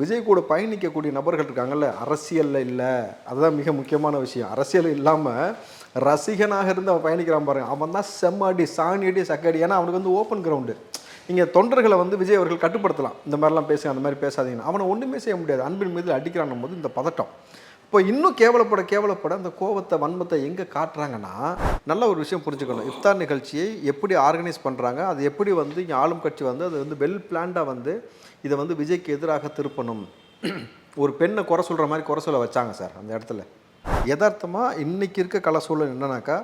விஜய் கூட பயணிக்கக்கூடிய நபர்கள் இருக்காங்கல்ல அரசியலில் இல்லை. அதுதான் மிக முக்கியமான விஷயம். அரசியல் இல்லாமல் ரசிகனாக இருந்து அவன் பயணிக்கிறான் பாருங்க. அவன் தான் செம்மடி சாணியடி சக்கடி ஏன்னா அவனுக்கு வந்து ஓப்பன் கிரவுண்டு நீங்கள் தொண்டர்களை வந்து விஜய் அவர்கள் கட்டுப்படுத்தலாம். இந்த மாதிரிலாம் பேசுங்க அந்த மாதிரி பேசாதீங்கன்னா. அவனை ஒன்றுமே செய்ய முடியாது. அன்பின் மீது அடிக்கிறான் போது இந்த பதட்டம். இப்போ இன்னும் கேவலப்பட கேவலப்பட அந்த கோவத்தை வன்மத்தை எங்கே காட்டுறாங்கன்னா நல்ல ஒரு விஷயம் புரிஞ்சுக்கணும். இஃப்தார் நிகழ்ச்சியை எப்படி ஆர்கனைஸ் பண்ணுறாங்க அது எப்படி வந்து இங்கே ஆளும் கட்சி வந்து அது வந்து வெல் பிளான்டாக வந்து இதை வந்து விஜய்க்கு எதிராக திருப்பணும். ஒரு பெண்ணை குறை சொல்கிற மாதிரி குறை சொல்ல வச்சாங்க சார் அந்த இடத்துல. யதார்த்தமாக இன்னைக்கு இருக்க கல சூழல் என்னன்னாக்கா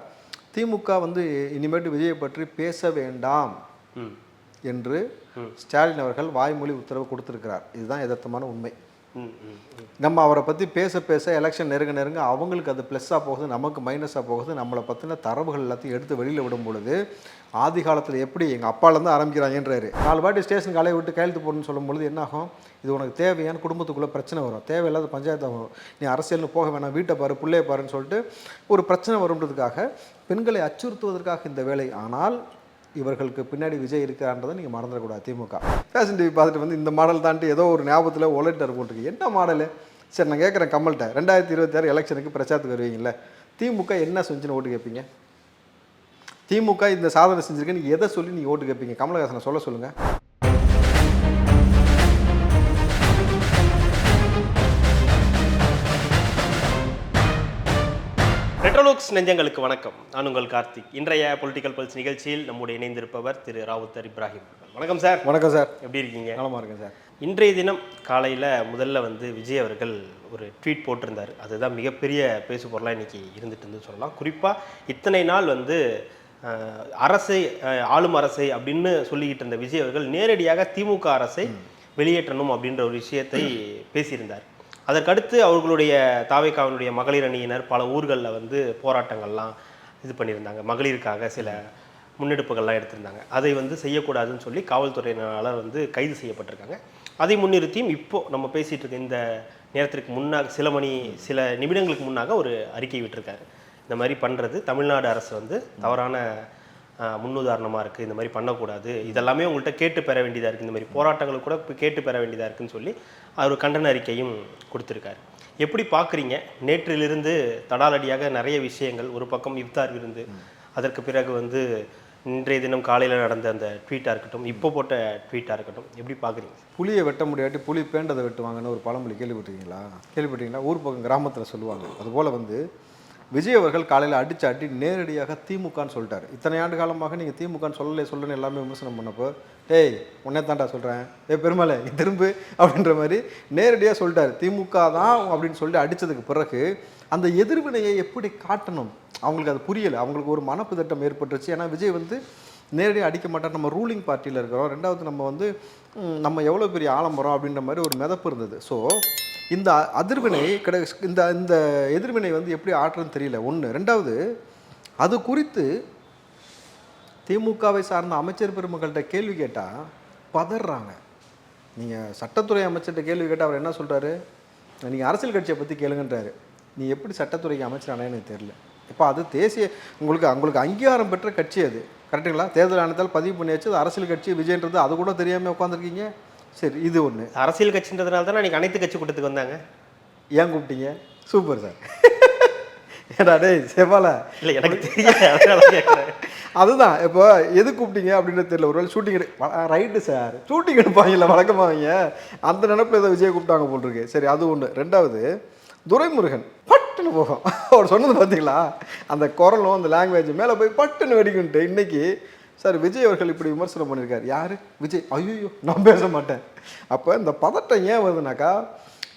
திமுக வந்து இனிமேட்டு விஜயை பற்றி பேச வேண்டாம் என்று ஸ்டாலின் அவர்கள் வாய்மொழி உத்தரவு கொடுத்திருக்கிறார். இதுதான் யதார்த்தமான உண்மை. நம்ம அவரை பற்றி பேச பேச எலெக்ஷன் நெருங்க நெருங்க அவங்களுக்கு அது ப்ளஸ்ஸாக போகுது நமக்கு மைனஸாக போகுது நம்மளை பற்றின தரவுகள் எல்லாத்தையும் எடுத்து வெளியில் விடும் பொழுது ஆதி காலத்தில் எப்படி எங்கள் அப்பாலேருந்து ஆரம்பிக்கிறாங்கன்றாரு. நாலு வாட்டி ஸ்டேஷனுக்கு அலைய விட்டு கையெழுத்து போடணும்னு சொல்லும் பொழுது என்ன ஆகும்? இது உனக்கு தேவையான குடும்பத்துக்குள்ளே பிரச்சனை வரும். தேவையில்லாத பஞ்சாயத்து வரும் நீ அரசியல்னு போக வேணாம் வீட்டை பாரு பிள்ளைய பாருன்னு சொல்லிட்டு ஒரு பிரச்சனை வரும்ன்றதுக்காக பெண்களை அச்சுறுத்துவதற்காக இந்த வேலை. ஆனால் இவர்களுக்கு பின்னாடி விஜய் இருக்கிறான்றதை நீங்கள் மறந்துடக்கூடாது திமுக. ஃபேஷன் டிவி பார்த்துட்டு வந்து இந்த மாடல் தாண்டி ஏதோ ஒரு ஞாபகத்தில் ஒலைட்டர் போட்டுருக்கு என்ன மாடலு சரி நான் கேட்குறேன் கமல்கிட்ட. ரெண்டாயிரத்தி இருபத்தாறு எலெக்ஷனுக்கு பிரச்சாரத்துக்கு வருவீங்களே திமுக என்ன செஞ்சுன்னு ஓட்டு கேட்பீங்க? திமுக இந்த சாதனை செஞ்சிருக்கு நீ எதை சொல்லி நீ ஓட்டு கேட்பீங்க? கமலஹாசனை சொல்ல சொல்லுங்கள் ரெட்ரோலுக்ஸ் நெஞ்சங்களுக்கு வணக்கம். நான் உங்கள் கார்த்திக். இன்றைய பொலிட்டிக்கல் பல்ஸ் நிகழ்ச்சியில் நம்முடைய இணைந்திருப்பவர் திரு ராவுத்தர் இப்ராஹிம். வணக்கம் சார். வணக்கம் சார். எப்படி இருக்கீங்க? நலமாக இருக்கேன் சார். இன்றைய தினம் காலையில் முதல்ல வந்து விஜய் அவர்கள் ஒரு ட்வீட் போட்டிருந்தார். அதுதான் மிகப்பெரிய பேசு பொருளாக இன்னைக்கு இருந்துட்டு இருந்து சொல்லலாம். குறிப்பாக இத்தனை நாள் வந்து அரசை ஆளும் அரசை அப்படின்னு சொல்லிக்கிட்டு இருந்த விஜய் அவர்கள் நேரடியாக திமுக அரசை வெளியேற்றணும் அப்படின்ற ஒரு விஷயத்தை பேசியிருந்தார். அதற்கடுத்து அவர்களுடைய தாவைக்காவினுடைய மகளிர் அணியினர் பல ஊர்களில் வந்து போராட்டங்கள்லாம் இது பண்ணியிருந்தாங்க. மகளிருக்காக சில முன்னெடுப்புகள்லாம் எடுத்திருந்தாங்க. அதை வந்து செய்யக்கூடாதுன்னு சொல்லி காவல்துறையினரால் வந்து கைது செய்யப்பட்டிருக்காங்க. அதை முன்னிறுத்தியும் இப்போது நம்ம பேசிகிட்டு இருக்க இந்த நேரத்திற்கு முன்னாக சில மணி சில நிமிடங்களுக்கு முன்னாக ஒரு அறிக்கை விட்டுருக்காரு. இந்த மாதிரி பண்ணுறது தமிழ்நாடு அரசு வந்து தவறான முன்னுதாரணமாக இருக்குது இந்த மாதிரி பண்ணக்கூடாது. இதெல்லாமே உங்கள்கிட்ட கேட்டு பெற வேண்டியதாக இருக்குது இந்த மாதிரி போராட்டங்கள் கூட இப்போ கேட்டு பெற வேண்டியதாக இருக்குன்னு சொல்லி அவர் கண்டன அறிக்கையும் கொடுத்துருக்காரு. எப்படி பார்க்குறீங்க? நேற்றிலிருந்து தடாலடியாக நிறைய விஷயங்கள் ஒரு பக்கம் இஃப்தார் விருந்து அதற்கு பிறகு வந்து இன்றைய தினம் காலையில் நடந்த அந்த ட்வீட்டாக இருக்கட்டும் இப்போ போட்ட ட்வீட்டாக இருக்கட்டும் எப்படி பார்க்குறீங்க? புளியை வெட்ட முடியாட்டி புளி பேண்டதை வெட்டுவாங்கன்னு ஒரு பழமொழி கேள்விப்பட்டிருக்கீங்களா? கேள்விப்பட்டீங்களா ஊர் பக்கம் கிராமத்தில் சொல்லுவாங்க. அதுபோல் வந்து விஜய் அவர்கள் காலையில் அடிச்சு அடி நேரடியாக திமுகன்னு சொல்லிட்டார். இத்தனை ஆண்டு காலமாக நீங்கள் திமுகன்னு சொல்லலை சொல்லணும்னு எல்லாமே விமர்சனம் பண்ணப்போ டேய் உன்னே தாண்டா சொல்கிறேன் ஏ பெருமலை திரும்பு அப்படின்ற மாதிரி நேரடியாக சொல்லிட்டார். திமுக தான் அப்படின்னு சொல்லிட்டு அடித்ததுக்கு பிறகு அந்த எதிர்வினையை எப்படி காட்டணும்? அவங்களுக்கு அது புரியலை. அவங்களுக்கு ஒரு மனப்புதட்டம் ஏற்பட்டுருச்சு. ஏன்னா விஜய் வந்து நேரடியாக அடிக்க மாட்டார். நம்ம ரூலிங் பார்ட்டியில் இருக்கிறோம். ரெண்டாவது நம்ம வந்து நம்ம எவ்வளோ பெரிய ஆலம்பரம் அப்படின்ற மாதிரி ஒரு மிதப்பு இருந்தது. ஸோ இந்த அ- அதிர்வினை கிடை இந்த இந்த எதிர்வினை வந்து எப்படி ஆற்றுன்னு தெரியல. ஒன்று ரெண்டாவது அது குறித்து திமுகவை சார்ந்த அமைச்சர் பெருமக்கள்கிட்ட கேள்வி கேட்டால் பதறாங்க நீங்கள் சட்டத்துறை அமைச்சர்கிட்ட கேள்வி கேட்டால் அவர் என்ன சொல்கிறாரு நீங்கள் அரசியல் கட்சியை பற்றி கேளுங்கன்றாரு. நீ எப்படி சட்டத்துறைக்கு அமைச்சரானே எனக்கு தெரியல. இப்போ அது தேசிய உங்களுக்கு உங்களுக்கு அங்கீகாரம் பெற்ற கட்சி அது. கரெக்டுங்களா தேர்தல் ஆணையத்தால் பதிவு பண்ணியாச்சு. அது அரசியல் கட்சி விஜயன்றது அது கூட தெரியாமல் உட்காந்துருக்கீங்க சரி இது ஒன்று அரசியல் கட்சின்றதுனால தான் அன்றைக்கி அனைத்து கட்சி கூட்டத்துக்கு வந்தாங்க? ஏன் கூப்பிட்டீங்க? Super sir. ஏடா டேய் செவ்வால இல்லை எனக்கு தெரியல அதுதான் இப்போ எது கூப்பிட்டீங்க அப்படின்னு தெரியல. ஒருவேளை ஷூட்டிங் ரைட்டு சார் ஷூட்டிங் எடுப்பாங்கல்ல வழக்கமாக அவங்க. அந்த நினப்பில் ஏதோ விஜய் கூப்பிட்டாங்க போல் இருக்கு. சரி அது ஒன்று ரெண்டாவது துரைமுருகன் பட்டுன்னு போகும். அவர் சொன்னது பார்த்தீங்களா அந்த குரலும் அந்த லாங்குவேஜ் மேலே போய் பட்டுன்னு வெடிக்குன்ட்டு இன்னைக்கு சார் விஜய் அவர்கள் இப்படி விமர்சனம் பண்ணியிருக்காரு. யார்? விஜய். ஐயோ நான் பேச மாட்டேன். அப்போ இந்த பதட்டம் ஏன் வருதுனாக்கா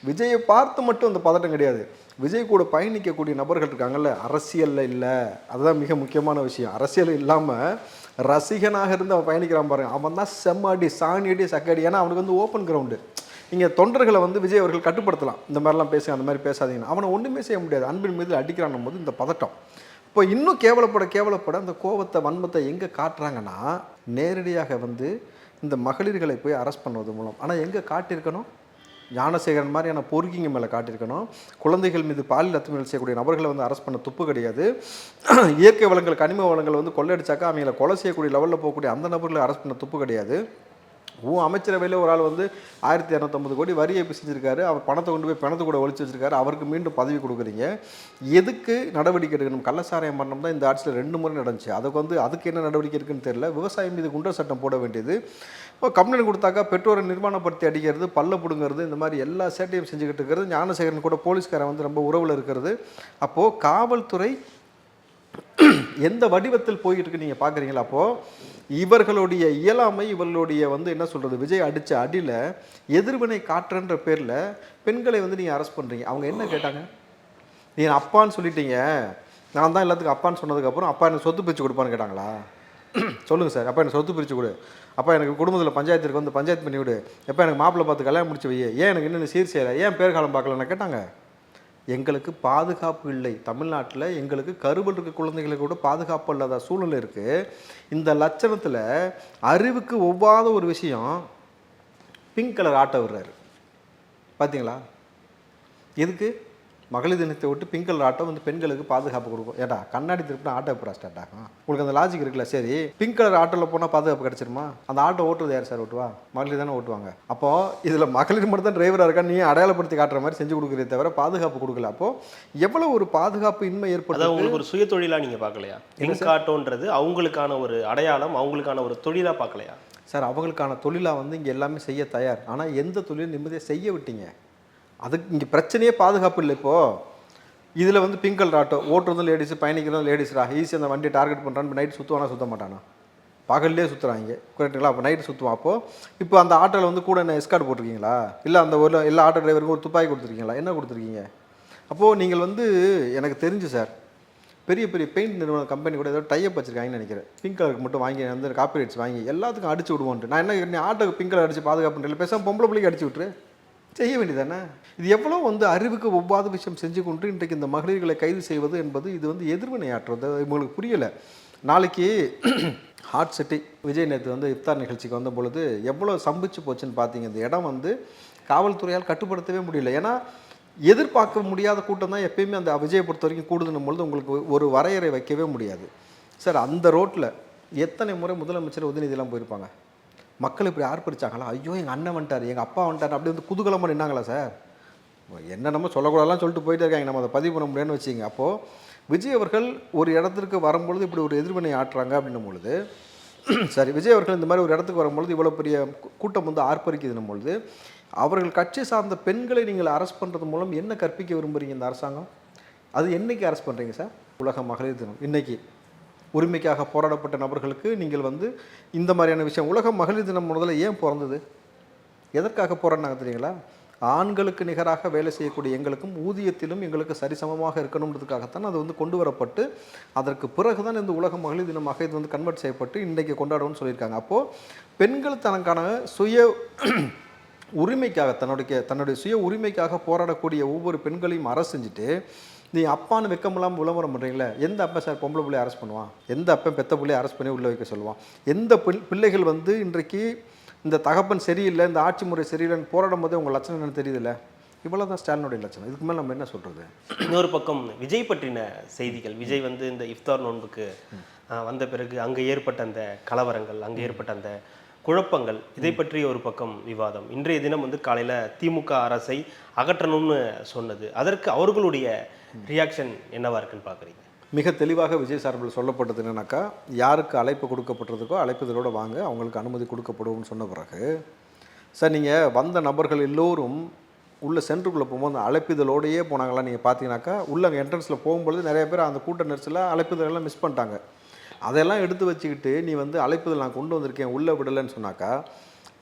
விஜயை பார்த்து மட்டும் அந்த பதட்டம் கிடையாது. விஜய் கூட பயணிக்கக்கூடிய நபர்கள் இருக்காங்கல்ல அரசியலில் இல்லை. அதுதான் மிக முக்கியமான விஷயம். அரசியல் இல்லாமல் ரசிகனாக இருந்து அவன் பயணிக்கிறான் பாருங்க. அவன் தான் செம்மடி சாணியடி சக்கடி. ஏன்னா அவனுக்கு வந்து ஓப்பன் கிரவுண்டு நீங்கள் தொண்டர்களை வந்து விஜய் அவர்கள் கட்டுப்படுத்தலாம். இந்த மாதிரிலாம் பேசுங்க அந்த மாதிரி பேசாதீங்கன்னு. அவனை ஒன்றுமே செய்ய முடியாது. அன்பின் மீது அடிக்கிறான் போது இந்த பதட்டம். இப்போ இன்னும் கேவலப்பட கேவலப்பட அந்த கோவத்தை வன்மத்தை எங்கே காட்டுறாங்கன்னா நேரடியாக வந்து இந்த மகளிர்களை போய் அரெஸ்ட் பண்ணுவது மூலம். ஆனால் எங்கே காட்டியிருக்கணும்? ஞானசேகரன் மாதிரியான பொறுக்கிங்க மேலே காட்டியிருக்கணும். குழந்தைகள் மீது பாலியல் அத்துமீறல் செய்யக்கூடிய நபர்களை வந்து அரெஸ்ட் பண்ண துப்பு கிடையாது. இயற்கை வளங்கள் கனிம வளங்கள் வந்து கொள்ளையடிச்சாக்கா அவங்கள கொலை செய்யக்கூடிய லெவலில் போகக்கூடிய அந்த நபர்களை அரெஸ்ட் பண்ண துப்பு கிடையாது. உன் அமைச்சரவையில் ஒரு ஆள் வந்து ஆயிரத்தி இரநூத்தம்பது கோடி வரி ஏற்பி செஞ்சுருக்காரு. அவர் பணத்தை கொண்டு போய் பணத்தை கூட ஒழிச்சு வச்சிருக்காரு. அவருக்கு மீண்டும் பதவி கொடுக்குறீங்க. எதுக்கு நடவடிக்கை எடுக்கணும்? கள்ளசாராயம் மரணம் தான் இந்த ஆட்சியில் ரெண்டு முறை நடந்துச்சு. அதுக்கு வந்து அதுக்கு என்ன நடவடிக்கை இருக்குன்னு தெரியல. விவசாயம் மீது குண்டர் சட்டம் போட வேண்டியது. இப்போ கம்ப்ளைண்ட் கொடுத்தாக்கா பெற்றோரை நிர்மாணப்படுத்தி அடிக்கிறது பல்ல பிடுங்கிறது இந்த மாதிரி எல்லா சேட்டையும் செஞ்சுக்கிட்டு இருக்கிறது. ஞானசேகரன் கூட போலீஸ்காரன் வந்து ரொம்ப உறவில் இருக்கிறது. அப்போது காவல்துறை எந்த வடிவத்தில் போயிட்டு இருக்கு நீங்கள் பார்க்குறீங்களா அப்போது இவர்களுடைய இயலாமை இவர்களுடைய வந்து என்ன சொல்கிறது விஜய் அடித்த அடியில் எதிர்வினை காற்றுன்ற பேரில் பெண்களை வந்து நீங்கள் அரெஸ்ட் பண்ணுறீங்க அவங்க என்ன கேட்டாங்க? நீங்கள் அப்பான்னு சொல்லிட்டீங்க. நான் தான் எல்லாத்துக்கும் அப்பான்னு சொன்னதுக்கப்புறம் அப்பா எனக்கு சொத்து பிரித்து கொடுப்பான்னு கேட்டாங்களா? சொல்லுங்கள் சார். அப்பா எனக்கு சொத்து பிரித்து கொடு. அப்பா எனக்கு குடும்பத்தில் பஞ்சாயத்துக்கு வந்து பஞ்சாயத்து பண்ணி விடு எப்போ எனக்கு மாப்பிள்ளை பார்த்து கல்யாணம் முடிச்சு வை ஏன் எனக்கு இன்னும் சீர் செய்யலை? ஏன் பேர் காலம் பார்க்கலன்னு கேட்டாங்க. எங்களுக்கு பாதுகாப்பு இல்லை. தமிழ்நாட்டில் எங்களுக்கு கருவில் இருக்க குழந்தைகளுக்கு கூட பாதுகாப்பு இல்லாத சூழ்நிலை இருக்குது இந்த லட்சணத்தில் அறிவுக்கு ஒவ்வாத ஒரு விஷயம் பிங்க் கலர் ஆட்டோ விடுறாரு. பார்த்தீங்களா எதுக்கு? மகளிர் தினத்தை விட்டு பிங்க் கலர் ஆட்டோ வந்து பெண்களுக்கு பாதுகாப்பு கொடுக்கும். ஏடா கண்ணாடி திருப்பினா ஆட்டோ எப்படா ஸ்டார்ட் ஆகும். உங்களுக்கு அந்த லாஜிக் இருக்குல்ல சரி பிங்க் கலர் ஆட்டோவில் போனால் பாதுகாப்பு கிடைச்சிருமா? அந்த ஆட்டோ ஓட்டுறது யார் சார் ஓட்டுவா? மகளிர் தானே ஓட்டுவாங்க. அப்போது இதில் மகளிர் மட்டும் தான் டிரைவராக இருக்கா? நீ அடையாளப்படுத்தி காட்டுற மாதிரி செஞ்சு கொடுக்குறதே தவிர பாதுகாப்பு கொடுக்கல. அப்போது எவ்வளோ ஒரு பாதுகாப்பு இன்மை ஏற்படுது உங்களுக்கு ஒரு சுய தொழிலா நீங்க பார்க்கலையா? பிங்க் ஆட்டோன்றது அவங்களுக்கான ஒரு அடையாளம் அவங்களுக்கான ஒரு தொழிலா பார்க்கலையா? சார் அவங்களுக்கான தொழிலாக வந்து இங்கே எல்லாமே செய்ய தயார். ஆனால் எந்த தொழிலும் நிம்மதியாக செய்ய விட்டீங்க. அதுக்கு இங்கே பிரச்சனையே பாதுகாப்பு இல்லை இப்போது இதில் வந்து பிங்க் கலர் ஆட்டோ ஓட்டுறதும் லேடிஸு பயணிக்கிறதும் லேடிஸ்ரா ஈஸி அந்த வண்டி டார்கெட் பண்ணுறான்னு நைட் சுற்றுவானா சுத்த மாட்டானா? பகல்லே சுற்றுறாங்க கரெக்டுங்களா அப்போ நைட்டு சுற்றுவான் அப்போது இப்போ அந்த ஆட்டோவில் வந்து கூட என்ன எஸ்கார்ட் போட்டிருக்கீங்களா? இல்லை அந்த ஒரு எல்லா ஆட்டோ டிரைவருக்கும் ஒரு துப்பாக்கி கொடுத்துருக்கீங்களா? என்ன கொடுத்துருக்கீங்க? அப்போது நீங்கள் வந்து எனக்கு தெரிஞ்சு சார் பெரிய பெரிய பெயிண்ட் நிறுவன கம்பெனி கூட ஏதோ டைப் வச்சிருக்காங்கன்னு நினைக்கிறேன். பிங்க் கலருக்கு மட்டும் வாங்கி வந்து காப்பி ரைட்ஸ் வாங்கி எல்லாத்துக்கும் அடிச்சு விடுவோன்ட்டு. நான் என்ன ஆட்டோக்கு பிங்க் கலர் அடிச்சு பாதுகாப்பு பேசாமல் பொம்பளை பிள்ளைக்கு அடிச்சு விட்டுரு. செய்ய வேண்டியதானே இது எவ்வளோ வந்து அறிவுக்கு ஒவ்வாத விஷயம் செஞ்சு கொண்டு இன்றைக்கு இந்த மகளிர்களை கைது செய்வது என்பது இது வந்து எதிர்வினை ஆற்றுறது உங்களுக்கு புரியலை. நாளைக்கு ஹாட் சிட்டி விஜய் நேற்று வந்து இஃப்தார் நிகழ்ச்சிக்கு வந்த பொழுது எவ்வளோ சம்பிச்சு போச்சுன்னு பார்த்தீங்க இந்த இடம் வந்து காவல்துறையால் கட்டுப்படுத்தவே முடியல. ஏன்னா எதிர்பார்க்க முடியாத கூட்டம் தான் எப்பயுமே அந்த விஜயை பொறுத்த வரைக்கும் கூடுதுன்னும் பொழுது உங்களுக்கு ஒரு வரையறை வைக்கவே முடியாது. சார் அந்த ரோட்டில் எத்தனை முறை முதலமைச்சர் உதயநிதியெல்லாம் போயிருப்பாங்க? மக்கள் இப்படி ஆர்ப்பரிச்சாங்களா? ஐயோ எங்கள் அண்ணன் வந்துட்டார் எங்கள் அப்பா வந்துட்டார் அப்படி வந்து குதூகலமாக நின்னாங்களா சார்? என்ன நம்ம சொல்லக்கூடாதுலாம் சொல்லிட்டு போயிட்டே இருக்காங்க நம்ம அதை பதிவு பண்ண முடியும்னு வச்சிங்க அப்போது விஜய் அவர்கள் ஒரு இடத்திற்கு வரும்பொழுது இப்படி ஒரு எதிர்வினை ஆற்றுறாங்க அப்படின்னும் பொழுது சரி விஜய் அவர்கள் இந்த மாதிரி ஒரு இடத்துக்கு வரும்பொழுது இவ்வளோ பெரிய கூட்டம் வந்து ஆர்ப்பரிக்குதுன்னும் பொழுது அவர்கள் கட்சி சார்ந்த பெண்களை நீங்கள் அரெஸ்ட் பண்ணுறது மூலம் என்ன கற்பிக்க விரும்புகிறீங்க இந்த அரசாங்கம்? அது என்னைக்கு அரெஸ்ட் பண்ணுறீங்க சார்? உலக மகளிர் தினம் இன்னைக்கு. உரிமைக்காக போராடப்பட்ட நபர்களுக்கு நீங்கள் வந்து இந்த மாதிரியான விஷயம் உலக மகளிர் தினம் முதல்ல ஏன் பிறந்தது? எதற்காக போராடினாங்க தெரியுங்களா? ஆண்களுக்கு நிகராக வேலை செய்யக்கூடிய எங்களுக்கும் ஊதியத்திலும் எங்களுக்கு சரிசமமாக இருக்கணுன்றதுக்காகத்தான் அது வந்து கொண்டு வரப்பட்டு அதற்கு பிறகு தான் இந்த உலக மகளிர் தினமாக இது வந்து கன்வெர்ட் செய்யப்பட்டு இன்றைக்கு கொண்டாடணும்னு சொல்லியிருக்காங்க. அப்போது பெண்கள் தனக்கான சுய உரிமைக்காக தன்னுடைய தன்னுடைய சுய உரிமைக்காக போராடக்கூடிய ஒவ்வொரு பெண்களையும் அரசு செஞ்சுட்டு நீ அப்பான்னு வெக்கமில்லாமல் விளம்பரம் பண்ணுறீங்களே எந்த அப்பா சார் பொம்பளை பிள்ளைய அரெஸ்ட் பண்ணுவான்? எந்த அப்பன் பெத்த பிள்ளைய அரெஸ்ட் பண்ணி உள்ளே வைக்க சொல்லுவான்? எந்த பிள் பிள்ளைகள் வந்து இன்றைக்கு இந்த தகப்பன் சரியில்லை இந்த ஆட்சி முறை சரியில்லைன்னு போராடும் போதே உங்கள் லட்சணம் என்னன்னு தெரியுதுல்ல? இவ்வளோ தான் ஸ்டாலினுடைய லட்சணம். இதுக்கு மேலே நம்ம என்ன சொல்கிறது இன்னொரு பக்கம் விஜய் பற்றின செய்திகள். விஜய் வந்து இந்த இஃப்தார் நோன்புக்கு வந்த பிறகு அங்கே ஏற்பட்ட அந்த கலவரங்கள் அங்கே ஏற்பட்ட அந்த குழப்பங்கள் இதை பற்றி ஒரு பக்கம் விவாதம். இன்றைய தினம் வந்து காலையில் திமுக அரசை அகற்றணும்னு சொன்னது. அதற்கு அவர்களுடைய ரியாக்ஷன் என்னவா இருக்குன்னு பார்க்குறீங்க? மிக தெளிவாக விஜய் சார்பில் சொல்லப்பட்டது என்னன்னாக்கா யாருக்கு அழைப்பு கொடுக்கப்பட்டிருக்கோ அழைப்புதலோடு வாங்க அவங்களுக்கு அனுமதி கொடுக்கப்படும்னு சொன்ன பிறகு சார் நீங்கள் வந்த நபர்கள் எல்லோரும் உள்ள சென்டருக்குள்ளே போகும்போது அந்த அழைப்பிதழோடையே போனாங்களா நீங்கள் பார்த்தீங்கன்னாக்கா உள்ள என்ட்ரன்ஸில் போகும்பொழுது நிறைய பேர் அந்த கூட்ட நெரிசலில் அழைப்பிதழ் மிஸ் பண்ணிட்டாங்க. அதெல்லாம் எடுத்து வச்சுக்கிட்டு நீ வந்து அழைப்புதல் நான் கொண்டு வந்திருக்கேன் உள்ளே விடலைன்னு சொன்னாக்கா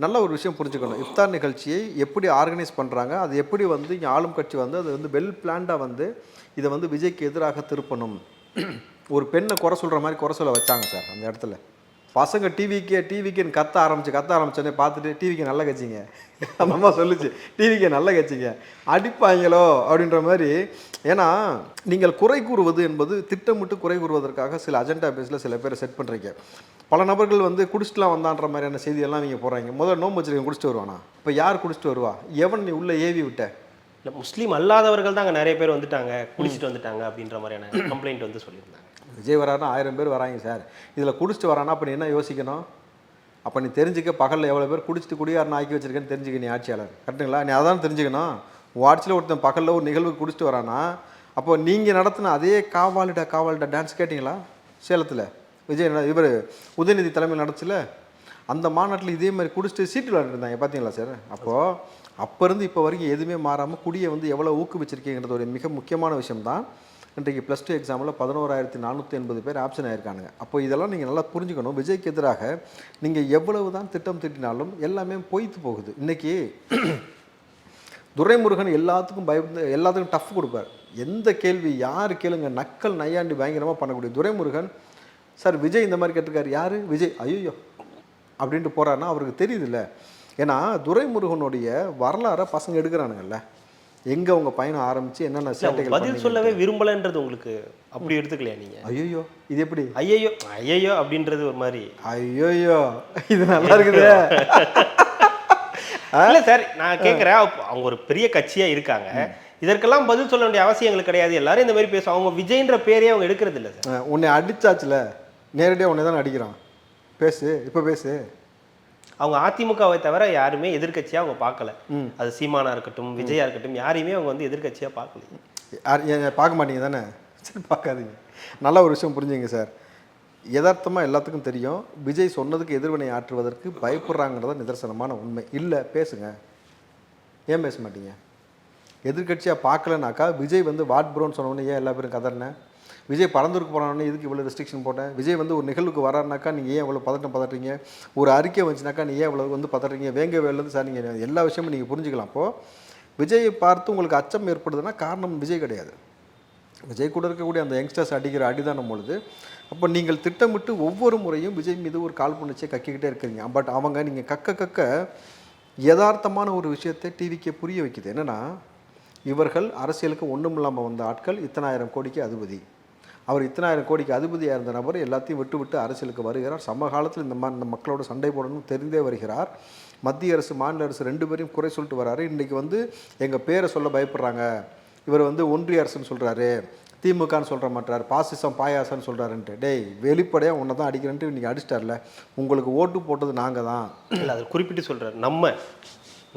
நல்ல ஒரு விஷயம் புரிஞ்சுக்கணும். இஃப்தார் நிகழ்ச்சியை எப்படி ஆர்கனைஸ் பண்ணுறாங்க அது எப்படி வந்து இங்கே ஆளும் கட்சி வந்து அது வந்து வெல் பிளான்டாக வந்து இதை வந்து விஜய்க்கு எதிராக திருப்பணும். ஒரு பெண்ணை குறை சொல்கிற மாதிரி குறை சொல்ல வச்சாங்க சார் அந்த இடத்துல. பசங்க டிவிக்கே டிவிக்குன்னு கத்த ஆரம்பிச்சு கத்த ஆரம்பிச்சோடனே பார்த்துட்டு டிவிக்கு நல்ல கட்சிங்க. அம்மா சொல்லுச்சு டிவிக்கு நல்ல கட்சிங்க. அடிப்பாங்களோ அப்படின்ற மாதிரி ஏன்னா நீங்கள் குறை கூறுவது என்பது திட்டமிட்டு குறை கூறுவதற்காக சில அஜெண்டா பேஸில் சில பேரை செட் பண்ணுறீங்க பல நபர்கள் வந்து குடிச்சிட்டுலாம் வந்தான்ற மாதிரியான செய்தியெல்லாம் நீங்கள் போடுறாங்க. முதல்ல நோம்பு வச்சுருக்கீங்க குடிச்சிட்டு வருவானா? இப்போ யார் குடிச்சிட்டு வருவா? எவன் நீ உள்ளே ஏவி விட்ட? இல்லை முஸ்லீம் அல்லாதவர்கள் தான் அங்கே நிறைய பேர் வந்துட்டாங்க குடிச்சிட்டு வந்துட்டாங்க அப்படின்ற மாதிரியான கம்ப்ளைண்ட் வந்து சொல்லியிருந்தாங்க. விஜய் வரானா ஆயிரம் பேர் வராங்க சார். இதில் குடிச்சிட்டு வரானா அப்போ நீ என்ன யோசிக்கணும்? அப்போ நீ தெரிஞ்சுக்க பகலில் எவ்வளோ பேர் குடிச்சிட்டு குடியாரன் ஆக்கி வச்சிருக்கேன்னு தெரிஞ்சுக்க நீ ஆட்சியாளர். கரெக்டுங்களா நீ அதான் தெரிஞ்சுக்கணும். வாட்சில் ஒருத்தன் பகலில் ஒரு நிகழ்வு குடிச்சிட்டு வரானா அப்போ நீங்கள் நடத்தின அதே காவாலிடா காவாலிடா டான்ஸ் கேட்டிங்களா? சேலத்தில். விஜய் இவர் உதயநிதி தலைமையில் நடந்துச்சுல அந்த மாநாட்டில் இதே மாதிரி குடிச்சிட்டு சீட்டு விளையாண்டுருந்தாங்க பார்த்தீங்களா சார்? அப்போது அப்போ இருந்து இப்போ வரைக்கும் எதுவுமே மாறாமல் குடியை வந்து எவ்வளோ ஊக்குவிச்சிருக்கீங்கிறது ஒரு மிக முக்கியமான விஷயம் தான் இன்றைக்கு ப்ளஸ் டூ எக்ஸாமில் பதினோராயிரத்தி நானூற்றி எண்பது பேர் ஆப்ஷன் ஆயிருக்கானுங்க. அப்போ இதெல்லாம் நீங்கள் நல்லா புரிஞ்சுக்கணும். விஜய்க்கு எதிராக நீங்கள் எவ்வளவு தான் திட்டம் திட்டினாலும் எல்லாமே பொய்த்து போகுது. இன்றைக்கி துரைமுருகன் எல்லாத்துக்கும் பயந்து எல்லாத்துக்கும் டஃப் கொடுப்பார். எந்த கேள்வி யார் கேளுங்க நக்கல் நையாண்டி பயங்கரமாக பண்ணக்கூடிய துரைமுருகன் சார் விஜய் இந்த மாதிரி கேட்டிருக்காரு. யார்? விஜய். ஐயோ அப்படின்ட்டு போகிறாருன்னா அவருக்கு தெரியுதுல்ல. ஏன்னா துரைமுருகனுடைய வரலாறை பசங்க எடுக்கிறானுங்கல்ல. எங்கே அவங்க பயணம் ஆரம்பித்து என்னென்ன சேட்டைகள் பதில். சொல்லவே விரும்பலைன்றது உங்களுக்கு அப்படி எடுத்துக்கலையா நீங்க? ஐயோ இது எப்படி? ஐயையோ ஐயையோ அப்படின்றது ஒரு மாதிரி. ஐயோயோ இது நல்லா இருக்குது. இல்ல சார் நான் கேட்குறேன் அவங்க ஒரு பெரிய கட்சியா இருக்காங்க. இதற்கெல்லாம் பதில் சொல்ல வேண்டிய அவசியம் எங்களுக்கு கிடையாது. எல்லாரும் இந்த மாதிரி பேசும் அவங்க விஜய்ன்ற பேரே அவங்க எடுக்கிறது இல்ல சார் உன்னை அடிச்சாச்சுல. நேரடியாக உன்னை தான் அடிக்கிறான். பேசு இப்போ பேசு. அவங்க அதிமுகவை தவிர யாருமே எதிர்க்கட்சியா அவங்க பார்க்கல. அது சீமானா இருக்கட்டும் விஜயா இருக்கட்டும் யாரையுமே அவங்க வந்து எதிர்க்கட்சியா பார்க்கல. பார்க்க மாட்டீங்க தானே? சரி பார்க்காதீங்க. நல்ல ஒரு விஷயம் புரிஞ்சுங்க சார். யதார்த்தமாக எல்லாத்துக்கும் தெரியும். விஜய் சொன்னதுக்கு எதிர்வினை ஆற்றுவதற்கு பயப்படுறாங்கிறத நிதர்சனமான உண்மை. இல்லை பேசுங்க. ஏன் பேச மாட்டீங்க? எதிர்க்கட்சியாக பார்க்கலனாக்கா விஜய் வந்து வாட் ப்ரோன்னு சொன்னோன்னே ஏன் எல்லா பேரும் கதறினேன் விஜய் பறந்துருக்கு போனோடனே இதுக்கு இவ்வளோ ரெஸ்ட்ரிக்ஷன் போட்டேன் விஜய் வந்து ஒரு நிகழ்வுக்கு வராருனாக்கா நீங்கள் ஏன் இவ்வளோ பதட்டம் பதறீங்க ஒரு அறிக்கை வந்துச்சுனாக்கா நீ ஏன் இவ்வளோ வந்து பதறீங்க வேங்க வேலேருந்து சார் நீங்கள் எல்லா விஷயமும் நீங்கள் புரிஞ்சுக்கலாம். அப்போது விஜயை பார்த்து உங்களுக்கு அச்சம் ஏற்படுதுன்னா காரணம் விஜய் கிடையாது. விஜய் கூட இருக்கக்கூடிய அந்த யங்ஸ்டர்ஸ் அடிக்கிற அடிதானம் பொழுது. அப்போ நீங்கள் திட்டமிட்டு ஒவ்வொரு முறையும் விஜய் மீது ஒரு காழ்ப்புணர்ச்சியை கக்கிக்கிட்டே இருக்கிறீங்க. பட் அவங்க நீங்கள் கக்க கக்க யதார்த்தமான ஒரு விஷயத்தை டிவிக்கே புரிய வைக்குது. என்னென்னா இவர்கள் அரசியலுக்கு ஒன்றும் இல்லாமல் வந்த ஆட்கள் இத்தனாயிரம் கோடிக்கு அதிபதி. அவர் இத்தனாயிரம் கோடிக்கு அதிபதியாக இருந்த நபர் எல்லாத்தையும் விட்டு விட்டு அரசியலுக்கு வருகிறார். சமகாலத்தில் இந்த மா இந்த மக்களோட சண்டை போடணும்னு தெரிந்தே வருகிறார். மத்திய அரசு மாநில அரசு ரெண்டு பேரையும் குறை சொல்லிட்டு வராரு. இன்றைக்கி வந்து எங்கள் பேரை சொல்ல பயப்படுறாங்க. இவர் வந்து ஒன்றிய அரசுன்னு சொல்கிறாரு திமுகன்னு சொல்கிற மாட்டார். பாசிசம் பாயாசம்னு சொல்கிறாருன்ட்டு டேய் வெளிப்படையாக உன்னை தான் அடிக்கிறேன்ட்டு இன்றைக்கி அடிச்சிட்டார்ல. உங்களுக்கு ஓட்டு போட்டது நாங்கள் தான். இல்ல அது குறிப்பிட்டு சொல்றாரு. நம்ம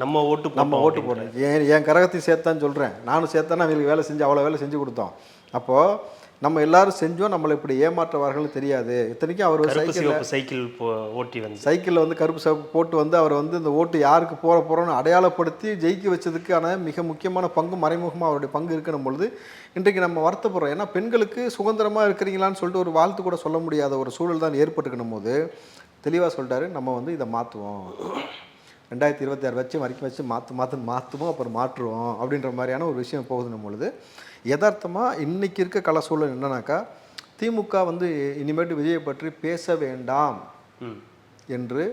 நம்ம ஓட்டு நம்ம ஓட்டு போடுறோம் என் என் கரகத்தையும் சேர்த்தான்னு சொல்கிறேன் நானும் சேர்த்தானே அவங்களுக்கு வேலை செஞ்சு அவ்வளோ வேலை செஞ்சு கொடுத்தோம். அப்போது நம்ம எல்லாரும் செஞ்சோம் நம்மளை இப்படி ஏமாற்றுவார்கள்னு தெரியாது. இத்தனைக்கும் அவர் சைக்கிள் சைக்கிள் போ- ஓட்டி வந்து. சைக்கிளில் வந்து கருப்பு சிவப்பு போட்டு வந்து அவர் வந்து இந்த ஓட்டு யாருக்கு போற போகிறோன்னு அடையாளப்படுத்தி ஜெயிக்க வச்சதுக்கான மிக முக்கியமான பங்கு மறைமுகமாக அவருடைய பங்கு இருக்கணும் பொழுது இன்றைக்கு நம்ம வருத்தப்படுறோம். ஏன்னா பெண்களுக்கு சுதந்திரமாக இருக்கிறீங்களான்னு சொல்லிட்டு ஒரு வாழ்த்து கூட சொல்ல முடியாத ஒரு சூழல் தான் ஏற்பட்டுக்கணும் போது தெளிவாக சொல்லிட்டாரு நம்ம வந்து இதை மாற்றுவோம் ரெண்டாயிரத்தி இருபத்தி ஆறு வச்சு வரைக்கும் வச்சு மாற்று மாற்று மாற்றுவோம் அப்புறம் மாற்றுவோம் அப்படின்ற மாதிரியான ஒரு விஷயம் போகுதுன்னும் பொழுது யதார்த்தமாக இன்னைக்கு இருக்க கல சூழல் என்னன்னாக்கா திமுக வந்து இனிமேட்டு விஜயை பற்றி பேச வேண்டாம் என்று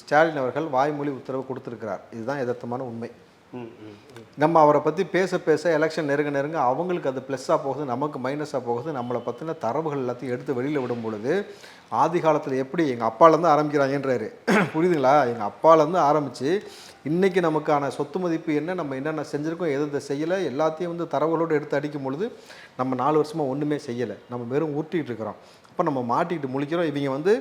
ஸ்டாலின் அவர்கள் வாய்மொழி உத்தரவு கொடுத்திருக்கிறார். இதுதான் யதார்த்தமான உண்மை. நம்ம அவரை பற்றி பேச பேச எலெக்ஷன் நெருங்க நெருங்க அவங்களுக்கு அது ப்ளஸ்ஸாக போகுது நமக்கு மைனஸாக போகுது நம்மளை பற்றின தரவுகள் எல்லாத்தையும் எடுத்து வெளியில் விடும் பொழுது ஆதி காலத்தில் எப்படி எங்கள் அப்பாலேருந்து ஆரம்பிக்கிறாங்கன்றாரு. புரியுதுங்களா? எங்கள் அப்பாலேருந்து ஆரம்பித்து இன்றைக்கி நமக்கான சொத்து மதிப்பு என்ன? நம்ம என்னென்ன செஞ்சுருக்கோம்? எது எதை செய்யலை? எல்லாத்தையும் வந்து தரவுகளோடு எடுத்து அடிக்கும் பொழுது நம்ம நாலு வருஷமாக ஒன்றுமே செய்யலை. நம்ம வெறும் ஊட்டிகிட்டு இருக்கிறோம். அப்போ நம்ம மாட்டிக்கிட்டு முழிக்கிறோம். இவங்க வந்து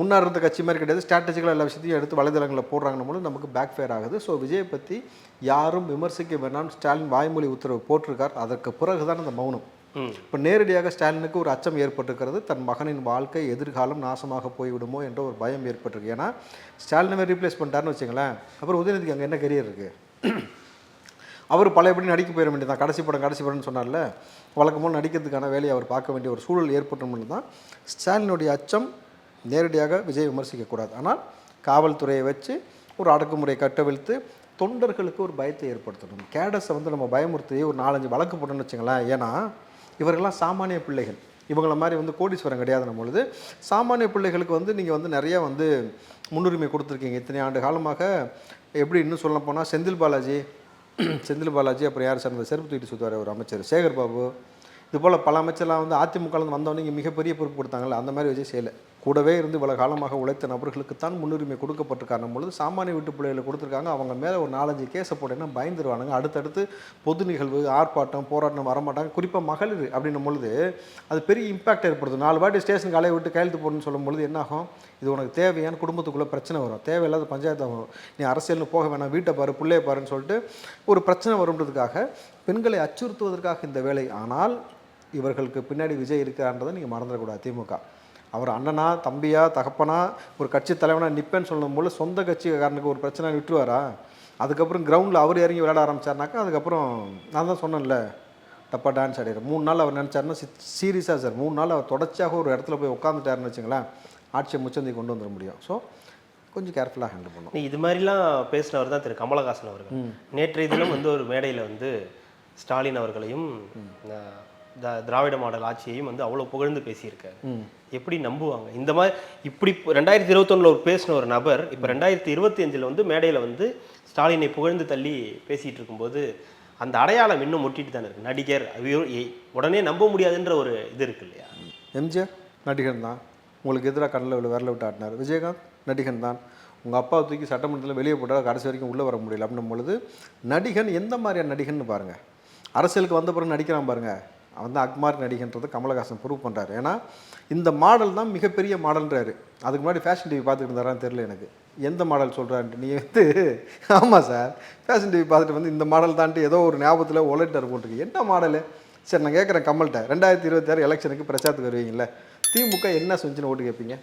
முன்னாடி இருந்த கட்சி மாதிரி கிடையாது. ஸ்ட்ராட்டஜிக்கலாக எல்லா விஷயத்தையும் எடுத்து வலைதளங்களில் போடுறாங்கன்னு போது நமக்கு பேக் ஃபேர் ஆகுது. ஸோ விஜயை பற்றி யாரும் விமர்சிக்க வேணாம்னு ஸ்டாலின் வாய்மொழி உத்தரவு போட்டிருக்கார். அதற்கு பிறகு தான் அந்த மௌனம். இப்போ நேரடியாக ஸ்டாலினுக்கு ஒரு அச்சம் ஏற்பட்டிருக்கிறது. தன் மகனின் வாழ்க்கை எதிர்காலம் நாசமாக போய்விடுமோ என்ற ஒரு பயம் ஏற்பட்டிருக்கு. ஏன்னா ஸ்டாலினை ரீப்ளேஸ் பண்ணிட்டாருன்னு வச்சுங்களேன் அப்புறம் உதயநிதிக்கு அங்கே என்ன கெரியர் இருக்குது அவர் பழையபடி நடிக்க போயிட வேண்டியதான் கடைசி படம் கடைசி படம்னு சொன்னார்ல. வழக்கமாக நடிக்கிறதுக்கான வேலையை அவர் பார்க்க வேண்டிய ஒரு சூழல் ஏற்பட்டோம்னு தான் ஸ்டாலினுடைய அச்சம் நேரடியாக விஜய் விமர்சிக்கக்கூடாது ஆனால் காவல்துறையை வச்சு ஒரு அடக்குமுறை கட்டவிழ்த்து தொண்டர்களுக்கு ஒரு பயத்தை ஏற்படுத்தணும். கேடஸை வந்து நம்ம பயமுறுத்தி ஒரு நாலஞ்சு வழக்கு போட்டோம்னு வச்சுங்களேன் ஏன்னா இவர்கள்லாம் சாமானிய பிள்ளைகள். இவங்கள மாதிரி வந்து கோடீஸ்வரம் கிடையாதுன பொழுது. சாமானிய பிள்ளைகளுக்கு வந்து நீங்கள் வந்து நிறையா வந்து முன்னுரிமை கொடுத்துருக்கீங்க இத்தனை ஆண்டு காலமாக. எப்படி இன்னும் சொல்ல போனால் செந்தில் பாலாஜி செந்தில் பாலாஜி அப்புறம் யார் சார்? செருப்பு தூக்கிட்டு சுற்றுவார் ஒரு அமைச்சர். சேகர் பாபு. இது போல் பல அமைச்சர்லாம் வந்து அதிமுகலேருந்து வந்தவொடனே இங்கே மிகப்பெரிய பொறுப்பு கொடுத்தாங்கல்ல அந்த மாதிரி விஜய் செய்யலை. கூடவே இருந்து இவ்வளோ காலமாக உழைத்த நபர்களுக்குத்தான் முன்னுரிமை கொடுக்கப்பட்டிருக்காங்க பொழுது சாமானிய வீட்டு பிள்ளைகளை கொடுத்துருக்காங்க. அவங்க மேலே ஒரு நாலஞ்சு கேஸை போட்டேன்னா பயந்துருவானுங்க. அடுத்தடுத்து பொது நிகழ்வு ஆர்ப்பாட்டம் போராட்டம் வரமாட்டாங்க. குறிப்பாக மகளிர் அப்படின்னும் பொழுது அது பெரிய இம்பாக்ட் ஏற்படுது. நாலு வாட்டி ஸ்டேஷன் காலையை விட்டு கையெழுத்து போடணும்னு சொல்லும் பொழுது என்னாகும் இது உனக்கு தேவையான குடும்பத்துக்குள்ளே பிரச்சனை வரும். தேவையில்லாத பஞ்சாயத்து வரும் நீ அரசியல்னு போக வேணாம். வீட்டை பாரு பிள்ளைய பாருன்னு சொல்லிட்டு ஒரு பிரச்சனை வரும்ன்றதுக்காக பெண்களை அச்சுறுத்துவதற்காக இந்த வேலை. ஆனால் இவர்களுக்கு பின்னாடி விஜய் இருக்கிறான்றதை நீங்கள் மறந்துடக்கூடாது திமுக. அவர் அண்ணனா தம்பியா தகப்பனா ஒரு கட்சி தலைவனா நிப்பேன்னு சொல்லும்போது சொந்த கட்சிக்காரனுக்கு ஒரு பிரச்சனை விட்டுருவாரா? அதுக்கப்புறம் கிரவுண்டில் அவர் இறங்கி விளையாட ஆரம்பிச்சாருனாக்கா அதுக்கப்புறம் நான் தான் சொன்னேன்ல தப்பாக டான்ஸ் ஆடிடுற மூணு நாள் அவர் நினச்சாருன்னா சீரியஸாக சார் மூணு நாள் அவர் தொடர்ச்சியாக ஒரு இடத்துல போய் உட்காந்துட்டாருன்னு வச்சுங்களேன் ஆட்சியை முச்சந்தி கொண்டு வந்துட முடியும். ஸோ கொஞ்சம் கேர்ஃபுல்லாக ஹேண்டில் பண்ணும் நீ இது மாதிரிலாம் பேசினவர் தான் திரு கமலஹாசன் அவர்கள். நேற்றைய தினம் வந்து ஒரு மேடையில் வந்து ஸ்டாலின் அவர்களையும் திராவிட மாடல் ஆட்சியையும் வந்து அவ்வளோ புகழ்ந்து பேசியிருக்காரு. எப்படி நம்புவாங்க? இந்த மாதிரி இப்படி இப்போ ரெண்டாயிரத்தி இருபத்தொன்னில் ஒரு பேசின ஒரு நபர் இப்போ ரெண்டாயிரத்தி இருபத்தி அஞ்சில் வந்து மேடையில் வந்து ஸ்டாலினை புகழ்ந்து தள்ளி பேசிகிட்டு இருக்கும்போது அந்த அடையாளம் இன்னும் முட்டிட்டு தானே இருக்கு. நடிகர் உடனே நம்ப முடியாதுன்ற ஒரு இது இருக்கு இல்லையா? எம்ஜிஆர் நடிகன் தான். உங்களுக்கு எதிராக கண்ணில் விழு விரல விட்டு ஆட்டினார். விஜயகாந்த் நடிகன் தான். உங்கள் அப்பாவை தூக்கி சட்டமன்றத்தில் வெளியே போட்டால் கடைசி வரைக்கும் உள்ளே வர முடியல. அப்படின்னும் பொழுது நடிகன் எந்த மாதிரியான நடிகன்னு பாருங்கள் அரசியலுக்கு வந்த பிறகு நடிக்கிறான் பாருங்கள் அவன் தான் அக்மார் நடிகன்றதை கமலஹாசன் ப்ரூவ் பண்ணுறாரு ஏன்னா இந்த மாடல் தான் மிகப்பெரிய மாடல்ன்றாரு. அதுக்கு முன்னாடி ஃபேஷன் டிவி பார்த்துட்டு இருந்தாரான்னு தெரியல எனக்கு. எந்த மாடல் சொல்கிறான்ட்டு நீ வந்து ஆமாம் சார். ஃபேஷன் டிவி பார்த்துட்டு வந்து இந்த மாடல் தான்ட்டு ஏதோ ஒரு ஞாபகத்தில் ஒலைட்டர் போட்டிருக்கு. என்ன மாடலு? சரி நான் கேட்குறேன் கமல்கிட்ட. ரெண்டாயிரத்தி இருபத்தாறு எலெக்ஷனுக்கு பிரச்சாரத்துக்கு வருவீங்களே திமுக என்ன செஞ்சுன்னு ஓட்டு கேட்பீங்க?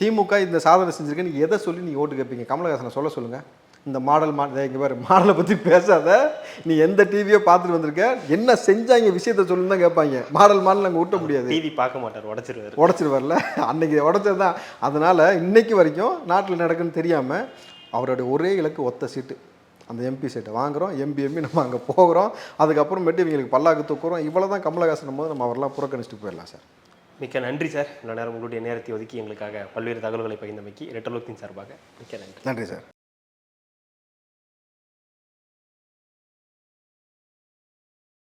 திமுக இந்த சாதனை செஞ்சிருக்குன்னு எதை சொல்லி நீங்கள் ஓட்டு கேட்பீங்க? கமலஹாசனை சொல்ல சொல்லுங்கள் இந்த மாடல் மா இங்கே பாரு மாடலை பற்றி பேசாத. நீ எந்த டிவியோ பார்த்துட்டு வந்திருக்க. என்ன செஞ்சாங்க விஷயத்த சொல்லுன்னு தான் கேட்பாங்க. மாடல் மாடல் அங்கே ஊட்ட முடியாது. டிவி பார்க்க மாட்டார் உடச்சிருவாரு. உடச்சிருவார்ல? அன்னைக்கு உடச்சது தான் அதனால் இன்னைக்கு வரைக்கும் நாட்டில் நடக்குன்னு தெரியாமல் அவருடைய ஒரே இலக்கு ஒத்த சீட்டு. அந்த எம்பி சீட்டை வாங்குறோம் எம்பி எம்பி நம்ம அங்கே போகிறோம். அதுக்கப்புறமேட்டு இவங்களுக்கு பல்லாக்கு தூக்குறோம். இவ்வளோ தான் கமலஹாசன் போது நம்ம அவரெல்லாம் புறக்கணிச்சுட்டு போயிடலாம் சார். மிக்க நன்றி சார். இவ்வளோ நேரம் உங்களுடைய நேரத்தை ஒதுக்கி எங்களுக்காக பல்வேறு தகவல்களை பகிர்ந்தமைக்கு ரெட்டலோக்கின் சார்பாக மிக்க நன்றி. நன்றி சார்.